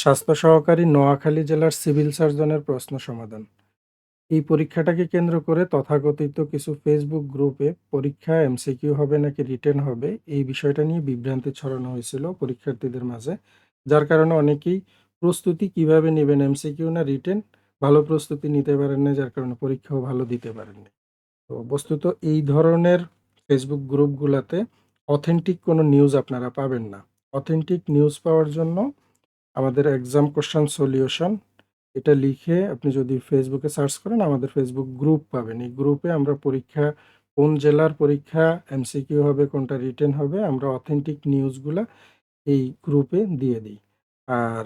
স্বাস্থ্য সহকারী নোয়াখালী জেলার সিভিল সার্জনের প্রশ্ন সমাধান। এই পরীক্ষাটাকে কেন্দ্র করে তথাকথিত কিছু ফেসবুক গ্রুপে পরীক্ষা এমসিকিউ হবে নাকি রিটেন হবে, এই বিষয়টা নিয়ে বিভ্রান্তি ছড়ানো হয়েছিল পরীক্ষার্থীদের মাঝে, যার কারণে অনেকেই প্রস্তুতি কীভাবে নেবেন, এমসিকিউ না রিটেন? ভালো প্রস্তুতি নিতে পারেন না যার কারণে পরীক্ষাও ভালো দিতে পারেননি তো বস্তুত এই ধরনের ফেসবুক গ্রুপগুলোতে অথেন্টিক কোনো নিউজ আপনারা পাবেন না। অথেন্টিক নিউজ পাওয়ার জন্য আমাদের এক্সাম কোশ্চেন সলিউশন এটা লিখে আপনি যদি ফেসবুকে সার্চ করেন, আমাদের ফেসবুক গ্রুপ পাবেন। এই গ্রুপে আমরা পরীক্ষা, কোন জেলার পরীক্ষা এমসিকিউ হবে, কোনটা রিটেন হবে, আমরা অথেন্টিক নিউজগুলা এই গ্রুপে দিয়ে দিই। আর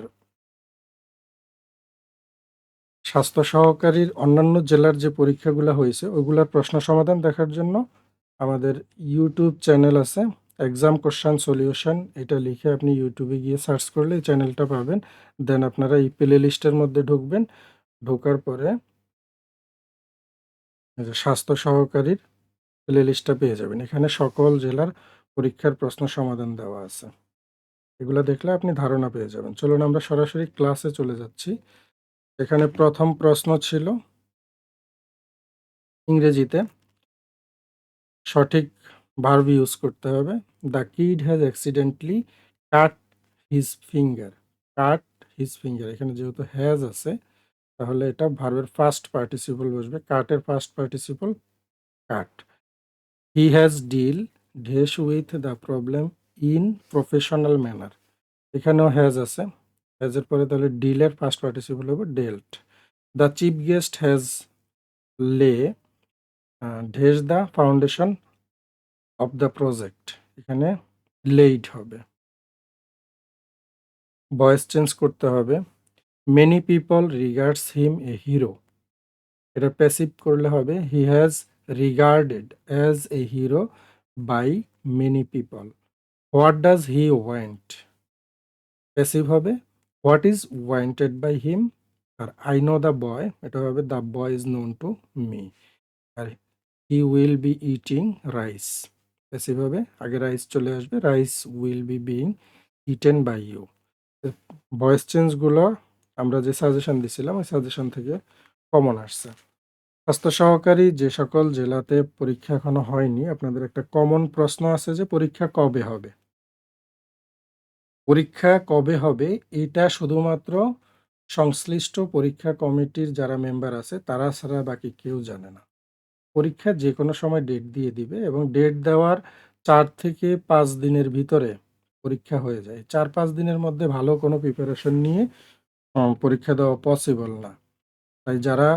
স্বাস্থ্য সহকারীর অন্যান্য জেলার যে পরীক্ষাগুলো হয়েছে, ওইগুলার প্রশ্ন সমাধান দেখার জন্য আমাদের ইউটিউব চ্যানেল আছে। এক্সাম কোশ্চান সলিউশন এটা লিখে আপনি ইউটিউবে গিয়ে সার্চ করলে এই চ্যানেলটা পাবেন। দেন আপনারা এই প্লে লিস্টের মধ্যে ঢুকবেন। ঢোকার পরে স্বাস্থ্য সহকারীর প্লে লিস্টটা পেয়ে যাবেন। এখানে সকল জেলার পরীক্ষার প্রশ্ন সমাধান দেওয়া আছে। এগুলো দেখলে আপনি ধারণা পেয়ে যাবেন। চলুন আমরা সরাসরি ক্লাসে চলে যাচ্ছি। এখানে প্রথম প্রশ্ন ছিল ইংরেজিতে সঠিক ভার্ব ইউজ করতে হবে। The kid has accidentally cut his finger cut his finger এখানে যেহেতু হ্যাজ আছে, তাহলে এটা ভার্বের ফার্স্ট পার্টিসিপল বসবে কাটের first participle cut he has dealt with the problem in professional manner এখানেও হ্যাজ আছে হ্যাজের পরে তাহলে ডিলের ফার্স্ট পার্টিসিপল হবে dealt the chief guest has laid the foundation of the project এখানে লেইড হবে। ভয়েস চেঞ্জ করতে হবে। Many people regards him a hero এটা প্যাসিভ করলে হবে। He has regarded as a hero by many people what does he want passive হবে। What is wanted by him R I know the boy এটা হবে the boy is known to me R he will be eating rice passive হবে আগে rice চলে আসবে। Rice will be being eaten by you voice চেঞ্জগুলো আমরা যে suggestion দিছিলাম, ওই সাজেশন থেকে কমন আসছে। স্বাস্থ্য সহকারী যে সকল জেলাতে পরীক্ষা এখনও হয়নি, আপনাদের একটা কমন প্রশ্ন আছে যে পরীক্ষা কবে হবে? পরীক্ষা কবে হবে? এটা শুধুমাত্র সংশ্লিষ্ট পরীক্ষা কমিটির যারা মেম্বার আছে, তারা ছাড়া বাকি কেউ জানে না। পরীক্ষা যে কোনো সময় ডেট দিয়ে দিবে এবং ডেট দেওয়ার চার থেকে পাঁচ দিনের ভিতরে পরীক্ষা হয়ে যায়। চার পাঁচ দিনের মধ্যে ভালো কোনো প্রিপারেশন নিয়ে পরীক্ষা দেওয়া পসিবল না। তাই যারা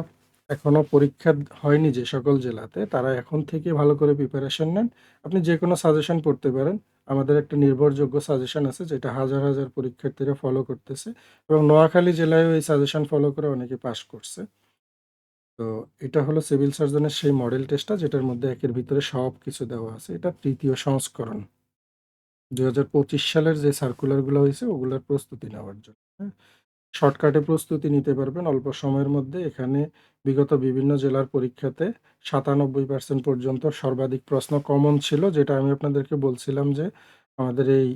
এখনও পরীক্ষা হয়নি যে সকল জেলাতে, তারা এখন থেকে ভালো করে প্রিপারেশন নেন। আপনি যে কোনো সাজেশন পড়তে পারেন। আমাদের একটা নির্ভরযোগ্য সাজেশন আছে যেটা হাজার হাজার পরীক্ষার্থীরা ফলো করতেছে এবং নোয়াখালী জেলায়ও এই সাজেশন ফলো করে অনেকে পাশ করছে। তো এটা হলো সিভিল সার্জনের সেই মডেল টেস্টটা, যেটার মধ্যে একের ভিতরে সব কিছু দেওয়া আছে। এটা তৃতীয় সংস্করণ। দু হাজার পঁচিশ সালের যে সার্কুলারগুলো হয়েছে, ওগুলোর প্রস্তুতি নেওয়ার জন্য হ্যাঁ? শর্টকাটে প্রস্তুতি নিতে পারবেন। অল্প সময়ের মধ্যে এখানে বিগত বিভিন্ন জেলার পরীক্ষাতে সাতানব্বই পার্সেন্ট পর্যন্ত সর্বাধিক প্রশ্ন কমন ছিল, যেটা আমি আপনাদেরকে বলছিলাম যে আমাদের এই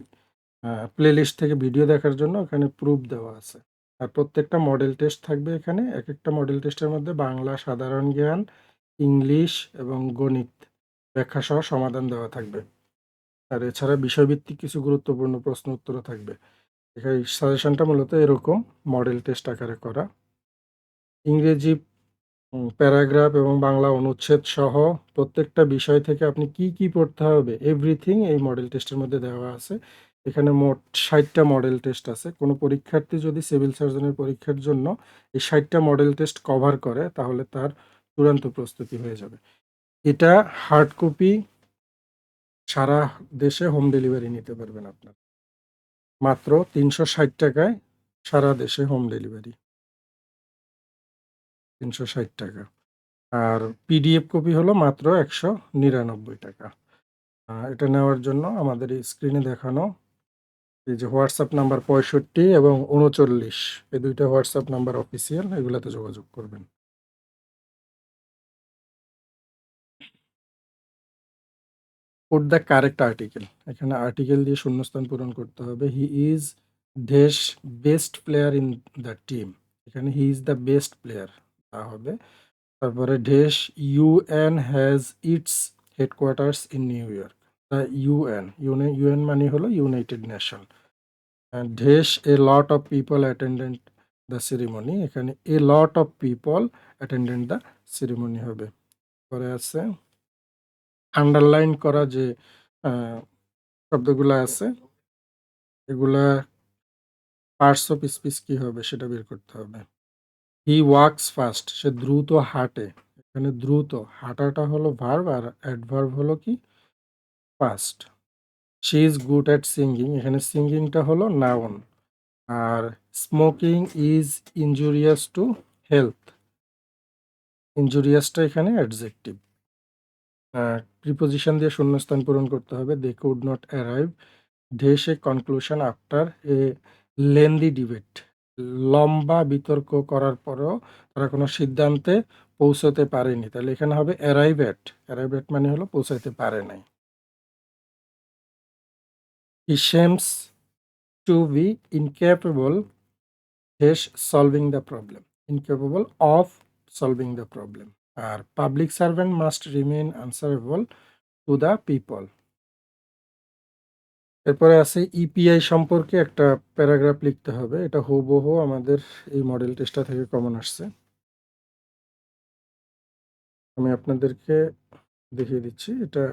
প্লে লিস্ট থেকে ভিডিও দেখার জন্য এখানে প্রুফ দেওয়া আছে। আর প্রত্যেকটা মডেল টেস্ট থাকবে এখানে। এক একটা মডেল টেস্টের মধ্যে বাংলা, সাধারণ জ্ঞান, ইংলিশ এবং গণিত ব্যাখ্যা সহ সমাধান দেওয়া থাকবে। আর এছাড়া বিষয়ভিত্তিক কিছু গুরুত্বপূর্ণ প্রশ্ন উত্তরও থাকবে। এখানে সাজেশনটা মূলত এরকম মডেল টেস্ট আকারে করা। ইংরেজি প্যারাগ্রাফ এবং বাংলা অনুচ্ছেদ সহ প্রত্যেকটা বিষয় থেকে আপনি কি কি পড়তে হবে এভরিথিং এই মডেল টেস্টের মধ্যে দেওয়া আছে। এখানে মোট ষাটটা মডেল টেস্ট আছে। কোনো পরীক্ষার্থী যদি সিভিল সার্জনের পরীক্ষার জন্য এই ষাটটা মডেল টেস্ট কভার করে, তাহলে তার চূড়ান্ত প্রস্তুতি হয়ে যাবে। এটা হার্ড কপি সারা দেশে হোম ডেলিভারি নিতে পারবেন আপনার। মাত্র তিনশো ষাট টাকায় সারা দেশে হোম ডেলিভারি তিনশো ষাট টাকা। আর পিডিএফ কপি হলো মাত্র একশো নিরানব্বই টাকা। এটা নেওয়ার জন্য আমাদের স্ক্রিনে দেখানো এই যে হোয়াটসঅ্যাপ নাম্বার পঁয়ষট্টি এবং উনচল্লিশ, এই দুইটা হোয়াটসঅ্যাপ নাম্বার অফিসিয়াল এগুলাতে যোগাযোগ করবেন। পুট দ্য কারেক্ট আর্টিকেল এখানে আর্টিকেল দিয়ে শূন্যস্থান পূরণ করতে হবে। He is dash best player in the team এখানে he is the best player তা হবে। তারপরে dash UN has its headquarters in New York the UN ইউনে UN মানে হলো United Nation dash a lot of people attended the ceremony এখানে a lot of people attended the ceremony হবে। পরে আছে। Underline করা যে শব্দগুলো আছে। এগুলা পার্টস অফ স্পিচ কি হবে সেটা বের করতে হবে। হি ওয়ার্কস ফাস্ট সে দ্রুত হাঁটে। এখানে দ্রুত, হাঁটাটা হলো ভার্ব আর অ্যাডভার্ব হলো কি? Fast she is good at singing এখানে সিঙ্গিংটা হলো noun R smoking is injurious to health ইনজুরিয়াসটা এখানে অ্যাডজেক্টিভ প্রিপোজিশন দিয়ে শূন্যস্থান পূরণ করতে হবে। দে could not arrive dash a conclusion after a lengthy debate লম্বা বিতর্ক করার পরেও তারা কোনো সিদ্ধান্তে পৌঁছতে পারেনি। তাহলে এখানে হবে অ্যারাইভ অ্যাট অ্যারাইভ অ্যাট মানে হলো পৌঁছাইতে পারে নাই। He seems to be incapable dash solving the problem incapable of solving the problem R public servant must remain answerable to the people এরপরে আছে ইপিআই সম্পর্কে একটা প্যারাগ্রাফ লিখতে হবে। এটা হুবহু আমাদের এই মডেল টেস্টটা থেকে কমন আসছে। আমি আপনাদেরকে দেখিয়ে দিচ্ছি। এটা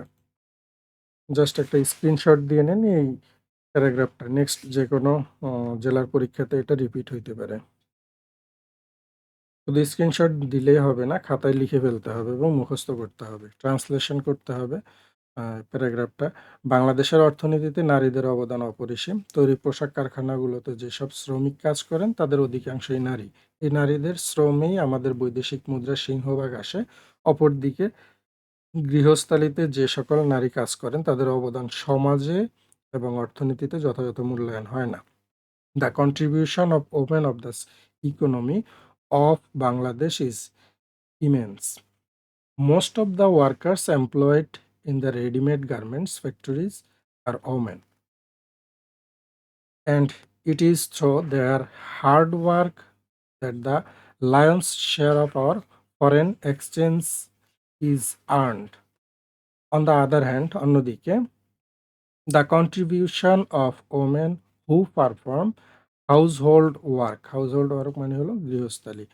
জাস্ট একটা স্ক্রিনশট দিয়ে নেন, এই প্যারাগ্রাফটা নেক্সট যে কোনো জেলার পরীক্ষাতে এটা রিপিট হইতে পারে। শুধু স্ক্রিনশট দিলেই হবে না, খাতায় লিখে ফেলতে হবে এবং মুখস্থ করতে হবে। ট্রান্সলেশন করতে হবে প্যারাগ্রাফটা বাংলাদেশের অর্থনীতিতে নারীদের অবদান অপরিসীম। তৈরি পোশাক কারখানাগুলোতে যেসব শ্রমিক কাজ করেন, তাদের অধিকাংশই নারী। এই নারীদের শ্রমেই আমাদের বৈদেশিক মুদ্রা সিংহভাগ আসে। অপরদিকে গৃহস্থালিতে যে সকল নারী কাজ করেন, তাদের অবদান সমাজে এবং অর্থনীতিতে যথাযথ মূল্যায়ন হয় না। The contribution of women of the economy of Bangladesh is immense most of the workers employed in the readymade garments factories are women and it is through their hard work that the lion's share of our foreign exchange is earned. On the other hand, অন্যদিকে the contribution of women who perform household work household work মানে হলো গৃহস্থালী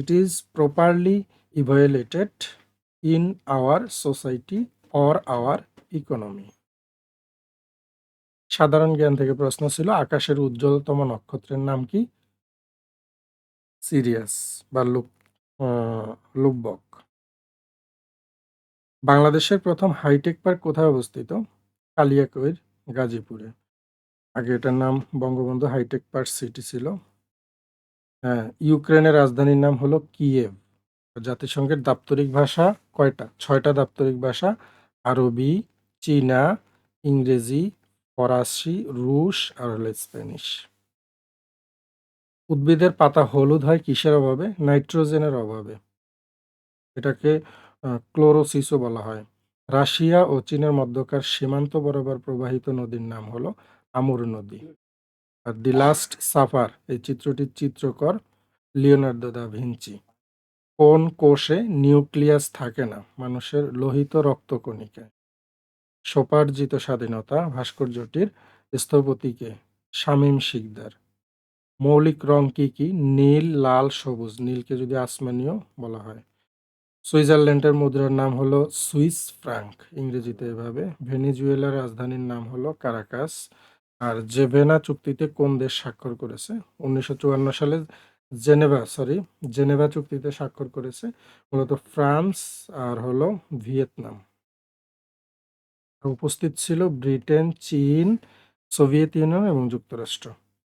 it is properly evaluated in our society or our economy সাধারণ জ্ঞান থেকে প্রশ্ন ছিল আকাশের উজ্জ্বলতম নক্ষত্রের নাম কি সিরিয়াস বা লুক লুব্বক বাংলাদেশের প্রথম হাইটেক পার্ক কোথায় অবস্থিত? কালিয়াকৈর, গাজীপুরে। আগে এটার নাম বঙ্গবন্ধু হাইটেক পার্ক সিটি ছিল। হ্যাঁ ইউক্রেনের রাজধানীর নাম হলো কিয়েভ জাতিসংঘের দাপ্তরিক ভাষা কয়টা? ছয়টা দাপ্তরিক ভাষা। আরবি, চীনা, ইংরেজি, ফরাসি, রুশ আর হলো স্প্যানিশ। উদ্ভিদের পাতা হলুদ হয় কিসের অভাবে? নাইট্রোজেনের অভাবে। এটাকে ক্লোরোসিসও বলা হয়। রাশিয়া ও চীনের মধ্যকার সীমান্ত বরাবর প্রবাহিত নদীর নাম হলো আমুর নদী। আর দি লাস্ট সাফার, এই চিত্রটির চিত্রকর লিওনার্দো দা ভিঞ্চি। কোন কোষে নিউক্লিয়াস থাকে না? মানুষের লোহিত রক্তকণিকায় সোপার্জিত স্বাধীনতা ভাস্কর্যটির স্থপতিকে শামীম শিকদার। মৌলিক রং কি কি? নীল, লাল, সবুজ। নীলকে যদি আসমানীয় বলা হয়। সুইজারল্যান্ডের মুদ্রার নাম হলো সুইস ফ্রাঙ্ক, ইংরেজিতে এভাবে। ভেনিজুয়েলার রাজধানীর নাম হলো কারাকাস। আর জেভেনা চুক্তিতে কোন দেশ স্বাক্ষর করেছে? উনিশশো চুয়ান্ন সালে জেনেভা, সরি, জেনেভা চুক্তিতে স্বাক্ষর করেছে। মূলত ফ্রান্স আর হলো ভিয়েতনাম। উপস্থিত ছিল ব্রিটেন, চীন, সোভিয়েত ইউনিয়ন এবং যুক্তরাষ্ট্র।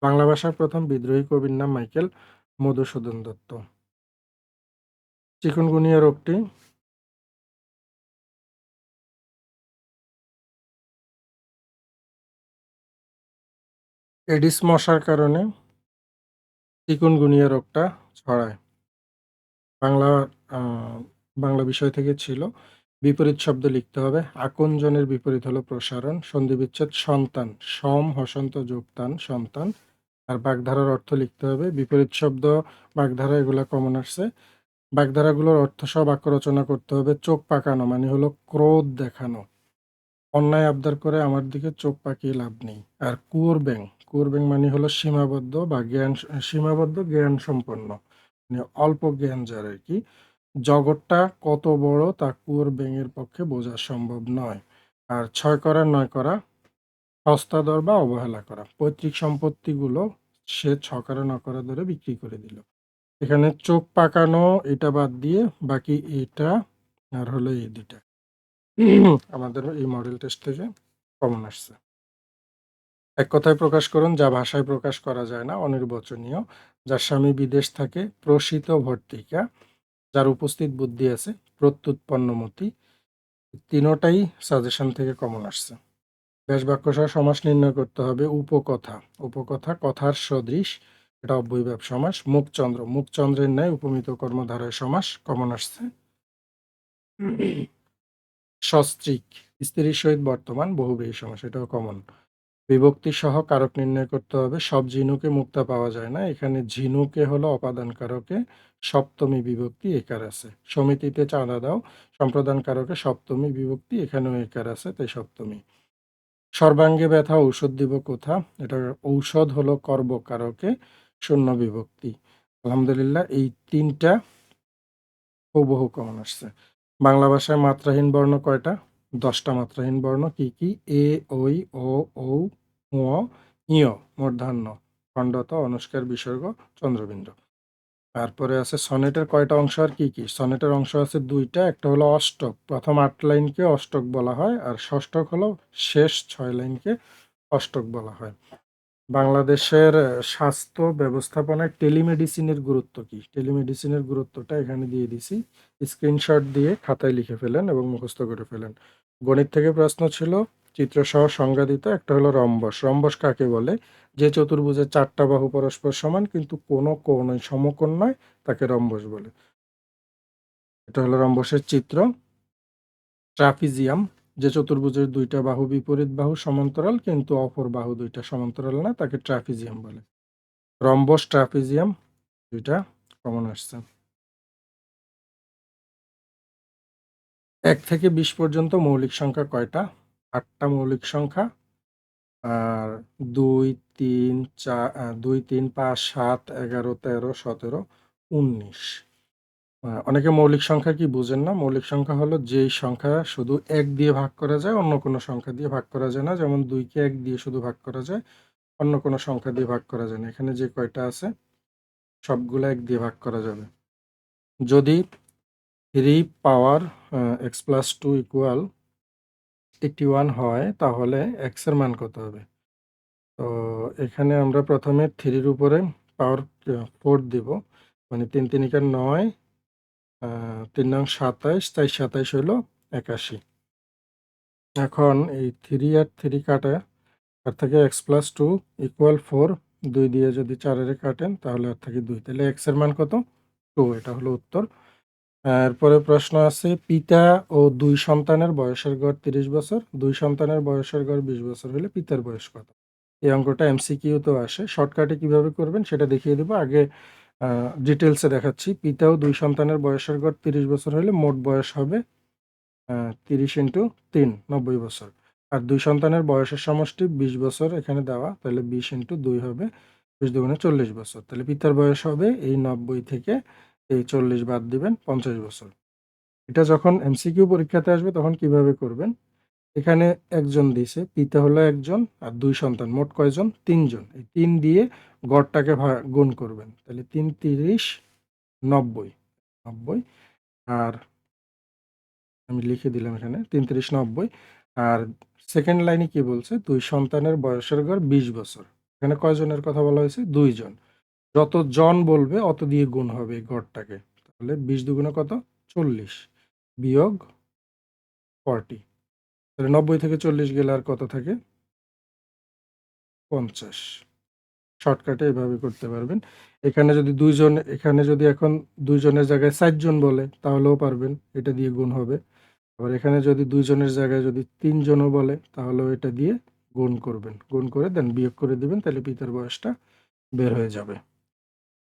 বাংলা ভাষার প্রথম বিদ্রোহী কবির নাম মাইকেল মধুসূদন দত্ত। চিকুনগুনিয়া রোগটি? এডিস মশার কারণে চিকুনগুনিয়া রোগটা ছড়ায়। বাংলা বাংলা বিষয় থেকে ছিল, বিপরীত শব্দ লিখতে হবে। আকঞ্জনের বিপরীত হলো প্রসারণ সন্ধি বিচ্ছেদ সন্তান, সম, হসন্ত যোগতান সন্তান। আর বাগধারার অর্থ লিখতে হবে। বিপরীত শব্দ বাগধারা এগুলা কমন আসছে। বাগধারাগুলোর অর্থ সব বাক্য রচনা করতে হবে, চোখ পাকানো মানে হলো ক্রোধ দেখানো। অন্যায় আবদার করে আমার দিকে চোখ পাকিয়ে লাভ নেই। আর কুয়োর ব্যাং কুয়োর ব্যাং মানে হলো সীমাবদ্ধ বা জ্ঞান, সীমাবদ্ধ জ্ঞান সম্পন্ন মানে অল্প জ্ঞান যার আর কি। জগৎটা কত বড় তা কুয়োর ব্যাঙের পক্ষে বোঝা সম্ভব নয়। আর ছয় করা, নয় করা হস্তাদর বা অবহেলা করা, পৈতৃক সম্পত্তিগুলো সে ছকারা নকরা ধরে বিক্রি করে দিল। এখানে চোখ পাকানো, এটা বাদ দিয়ে বাকি এটা আর হলো এই দুটা আমাদের এই মডেল টেস্ট থেকে কমন আসছে। এক কথায় প্রকাশ করুন, যা ভাষায় প্রকাশ করা যায় না, অনির্বচনীয়। যার স্বামী বিদেশ থাকে, প্রসিত ভর্তিকা যার উপস্থিত বুদ্ধি আছে, প্রত্যুৎপন্নমতি, তিনোটাই সাজেশন থেকে কমন আসছে। ব্যাস বাক্য সহ সমাস নির্ণয় করতে হবে, উপকথা। উপকথা কথার সদৃশ এটা অব্যয়ভাব সমাস। মুখচন্দ্র, মুখচন্দ্রের ন্যায় উপমিত কর্মধারয় সমাস, কমন আসছে। সস্ত্রিক, স্ত্রীর সহিত বর্তমান বহুব্রীহি সমাস, এটাও কমন। বিভক্তি সহ কারক নির্ণয় করতে হবে, সব ঝিনুকে মুক্তা পাওয়া যায় না। এখানে ঝিনুকে হলো অপাদান কারকে, সপ্তমী বিভক্তি একার আছে। সমিতিতে চাঁদা দাও, সম্প্রদান কারকে সপ্তমী বিভক্তি, এখানেও একার আছে, তাই সপ্তমী। সর্বাঙ্গে ব্যথা ঔষধ দিব কোথা? এটা ঔষধ হলো কর্বকারকে শূন্য বিভক্তি। আলহামদুলিল্লাহ, এই তিনটা হুবহু কমন আসছে। বাংলা ভাষায় মাত্রাহীন বর্ণ কয়টা? দশটা মাত্রাহীন বর্ণ, কি কি? এ ওই ও, ঔ ইয় মূর্ধান্য খণ্ডত অনুষ্কার বিসর্গ, চন্দ্রবিন্দু। তারপরে আছে সনেটের কয়টা অংশ আর কি কি? সনেটের অংশ আছে দুইটা, একটা হলো অষ্টক, প্রথম আট লাইনকে অষ্টক বলা হয়, আর ষষ্ঠক হলো শেষ ছয় লাইনকে অষ্টক বলা হয়। বাংলাদেশের স্বাস্থ্য ব্যবস্থাপনায় টেলিমেডিসিনের গুরুত্ব কি? টেলিমেডিসিনের গুরুত্বটা এখানে দিয়ে দিছি। স্ক্রিনশট দিয়ে খাতায় লিখে ফেলেন এবং মুখস্থ করে ফেলেন। গণিত থেকে প্রশ্ন ছিল, চিত্রসহ সংজ্ঞা দিত একটা হলো রম্বস। রম্বস কাকে বলে? যে চতুর্ভুজের চারটা বাহু পরস্পর সমান, কিন্তু কোনো কোণ সমকোণ নয়, তাকে রম্বস বলে। এটা হলো রম্বসের চিত্র। ট্রাফিজিয়াম যে চতুর্ভুজের দুইটা বাহু বিপরীত বাহু সমান্তরাল, কিন্তু অপর বাহু দুইটা সমান্তরাল না, তাকে ট্রাফিজিয়াম বলে। রম্বস ট্রাফিজিয়াম দুইটা কমন আসছে। এক থেকে বিশ পর্যন্ত মৌলিক সংখ্যা কয়টা? আটটা মৌলিক সংখ্যা। আর দুই, তিন, চার দুই, তিন, পাঁচ, সাত, এগারো, তেরো, সতেরো, উনিশ। অনেকে মৌলিক সংখ্যা কি বুঝেন না? মৌলিক সংখ্যা হলো যেই সংখ্যা শুধু এক দিয়ে ভাগ করা যায়, অন্য কোনো সংখ্যা দিয়ে ভাগ করা যায় না। যেমন দুইকে এক দিয়ে শুধু ভাগ করা যায়, অন্য কোনো সংখ্যা দিয়ে ভাগ করা যায় না। এখানে যে কয়টা আছে, সবগুলো এক দিয়ে ভাগ করা যাবে। যদি three power x plus two equal eighty one হয়, তাহলে এক্সের মান কত হবে? তো এখানে আমরা প্রথমে থ্রির উপরে পাওয়ার ফোর দিব। মানে তিন তিনিকার নয় তিন নং সাতাইশ, তাই সাতাইশ হইল একাশি। এখন এই থ্রি আর থ্রি কাটা আর থেকে x plus two equal four দুই দিয়ে যদি চারের কাটেন, তাহলে আর থেকে দুই। তাহলে এক্সের মান কত? টু এটা হলো উত্তর। এরপরে প্রশ্ন আছে, পিতা ও দুই সন্তানের বয়সের গড় তিরিশ বছর, দুই সন্তানের বয়সের গড় বিশ বছর হলে পিতার বয়স কত? এই অঙ্কটা এমসিকিউতেও আসে শর্টকাটে কীভাবে করবেন সেটা দেখিয়ে দেবো। আগে ডিটেলসে দেখাচ্ছি। পিতা ও দুই সন্তানের বয়সের গড় তিরিশ বছর হলে মোট বয়স হবে তিরিশ ইন্টু তিন, নব্বই বছর। আর দুই সন্তানের বয়সের সমষ্টি বিশ বছর এখানে দেওয়া, তাহলে বিশ ইন্টু দুই হবে, বিশ দুগুণে চল্লিশ বছর। তাহলে পিতার বয়স হবে এই নব্বই থেকে এই চল্লিশ বাদ দিবেন, পঞ্চাশ বছর। এটা যখন এমসিকিউ পরীক্ষাতে আসবে, তখন কীভাবে করবেন? এখানে একজন দিছে পিতা হলো একজন আর দুই সন্তান, মোট কয়জন? তিনজন। এই তিন দিয়ে গড়টাকে গুণ করবেন। তাহলে তিন তিরিশ নব্বই নব্বই আর আমি লিখে দিলাম এখানে, তিন তিরিশ নব্বই আর সেকেন্ড লাইনে কি বলছে? দুই সন্তানের বয়সের গড় বিশ বছর। এখানে কয়জনের কথা বলা হয়েছে? দুইজন। যত জন বলবে, অত দিয়ে গুণ হবে এই গড়টাকে। তাহলে বিশ দুগুণে কত? চল্লিশ বিয়োগ ফর্টি। তাহলে নব্বই থেকে চল্লিশ গেলে আর কত থাকে পঞ্চাশ শর্টকাটে এভাবে করতে পারবেন এখানে যদি দুইজন, এখানে যদি এখন দুইজনের জায়গায় চারজন বলে, তাহলেও পারবেন, এটা দিয়ে গুণ হবে আবার এখানে যদি দুইজনের জায়গায় যদি তিনজনও বলে, তাহলেও এটা দিয়ে গুণ করবেন গুণ করে দেন, বিয়োগ করে দিবেন, তাহলে পিতার বয়সটা বের হয়ে যাবে।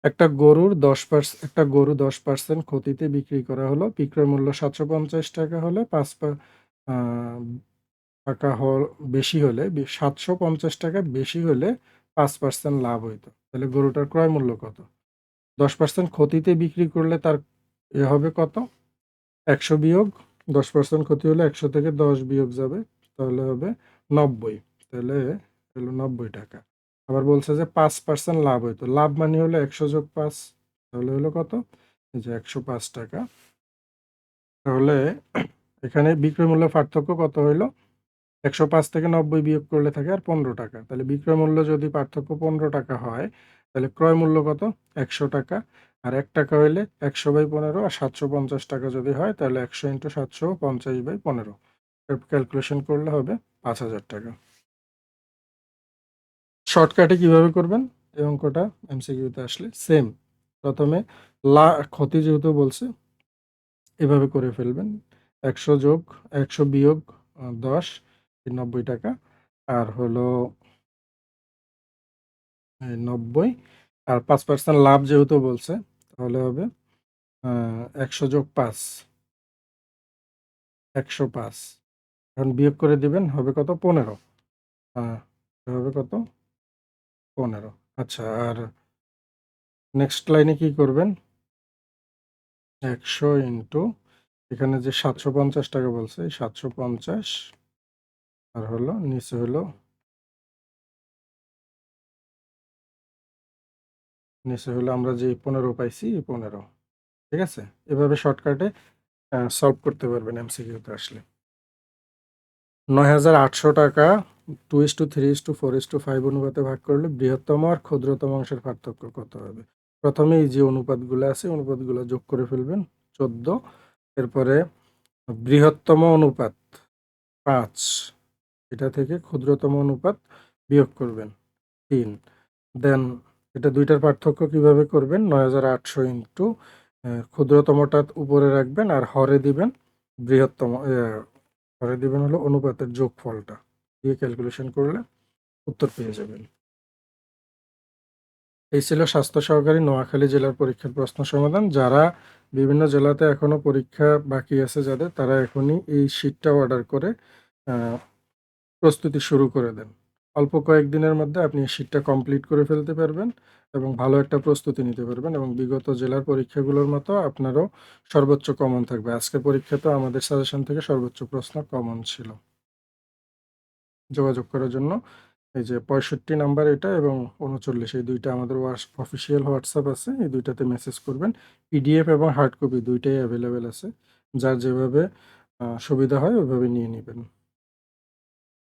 একটা গরুর 10% একটা গরু 10% ক্ষতিতে বিক্রি করা হলো। বিক্রয় মূল্য ৳৭৫০ হলে পাঁচ টাকা হ বেশি হলে, বি ৳৭৫০ বেশি হলে ৫% লাভ হইতো। তাহলে গরুটার ক্রয় মূল্য কত? 10% ক্ষতিতে বিক্রি করলে তার এ হবে কত? ১০০ বিয়োগ 10% ক্ষতি হলে ১০০ থেকে ১০ বিয়োগ যাবে। তাহলে হবে ৯০ তাহলে হলো ৳৯০ আবার বলছে যে ৫% লাভ হইতো। লাভ মানে হলো ১০০ যোগ ৫ তাহলে হলো কত? যে ৳১০৫ তাহলে এখানে বিক্রয় মূল্যের পার্থক্য কত হইল? ১০৫ থেকে ৯০ বিয়োগ করলে থাকে আর ৳১৫ তাহলে বিক্রয় মূল্য যদি পার্থক্য ৳১৫ হয়, তাহলে ক্রয় মূল্য কত? ৳১০০ আর ৳১ হইলে ১০০/১৫ আর ৳৭৫০ যদি হয় তাহলে ১০০ ইন্টু সাতশো পঞ্চাশ বাই পনেরো ক্যালকুলেশন করলে হবে ৳৫০০০ শর্টকাটে কীভাবে করবেন? এই অঙ্কটা এমসিকিউতে আসলে সেম। প্রথমে লা ক্ষতি যেহেতু বলছে এভাবে করে ফেলবেন। ১০০ যোগ ১০০ বিয়োগ দশ ১০ এই ৳৯০ আর হলো নব্বই আর পাঁচ পার্সেন্ট লাভ যেহেতু বলছে, তাহলে হবে একশো যোগ পাঁচ একশো পাঁচ এখন বিয়োগ করে দিবেন, হবে কত? পনেরো হ্যাঁ হবে কত? ১৫ আচ্ছা আর নেক্সট লাইনে কি করবেন? ১০০ ইন্টু এখানে যে ৳৭৫০ বলছে এই ৭৫০ আর হলো নিচে হলো নিচে হলো আমরা যে ১৫ পাইছি পনেরো ঠিক আছে? এভাবে শর্টকাটে সলভ করতে পারবেন এমসিকিউতে আসলে। ৳৯,৮০০ 2:3:4:5 অনুপাতে ভাগ করলে বৃহত্তম আর ক্ষুদ্রতম অংশের পার্থক্য কত হবে? প্রথমে এই যে অনুপাতগুলো আছে অনুপাতগুলো যোগ করে ফেলবেন ১৪ এরপরে বৃহত্তম অনুপাত ৫ এটা থেকে ক্ষুদ্রতম অনুপাত বিয়োগ করবেন ৩ দেন এটা দুইটার পার্থক্য কীভাবে করবেন ৯,৮০০ ইন্টু ক্ষুদ্রতমটা উপরে রাখবেন আর হরে দিবেন বৃহত্তম হরে দিবেন হলো অনুপাতের যোগফলটা দিয়ে ক্যালকুলেশন করলে উত্তর পেয়ে যাবেন। এই ছিল স্বাস্থ্য সহকারী নোয়াখালী জেলার পরীক্ষার প্রশ্ন সমাধান। যারা বিভিন্ন জেলাতে এখনও পরীক্ষা বাকি আছে যাদের, তারা এখনই এই শিটটা অর্ডার করে প্রস্তুতি শুরু করে দেন। অল্প কয়েকদিনের মধ্যে আপনি এই শিটটা কমপ্লিট করে ফেলতে পারবেন এবং ভালো একটা প্রস্তুতি নিতে পারবেন এবং বিগত জেলার পরীক্ষাগুলোর মতো আপনারও সর্বোচ্চ কমন থাকবে। আজকে পরীক্ষা তো আমাদের সাজেশন থেকে সর্বোচ্চ প্রশ্ন কমন ছিল। যোগাযোগ করার জন্য এই যে ৬৫ নাম্বার এটা এবং ৩৯ এই দুইটা আমাদের অফিসিয়াল হোয়াটসঅ্যাপ আছে। এই দুইটাতে মেসেজ করবেন। পিডিএফ এবং হার্ড কপি দুইটাই অ্যাভেলেবেল আছে। যার যেভাবে সুবিধা হয় ওইভাবে নিয়ে নিবেন।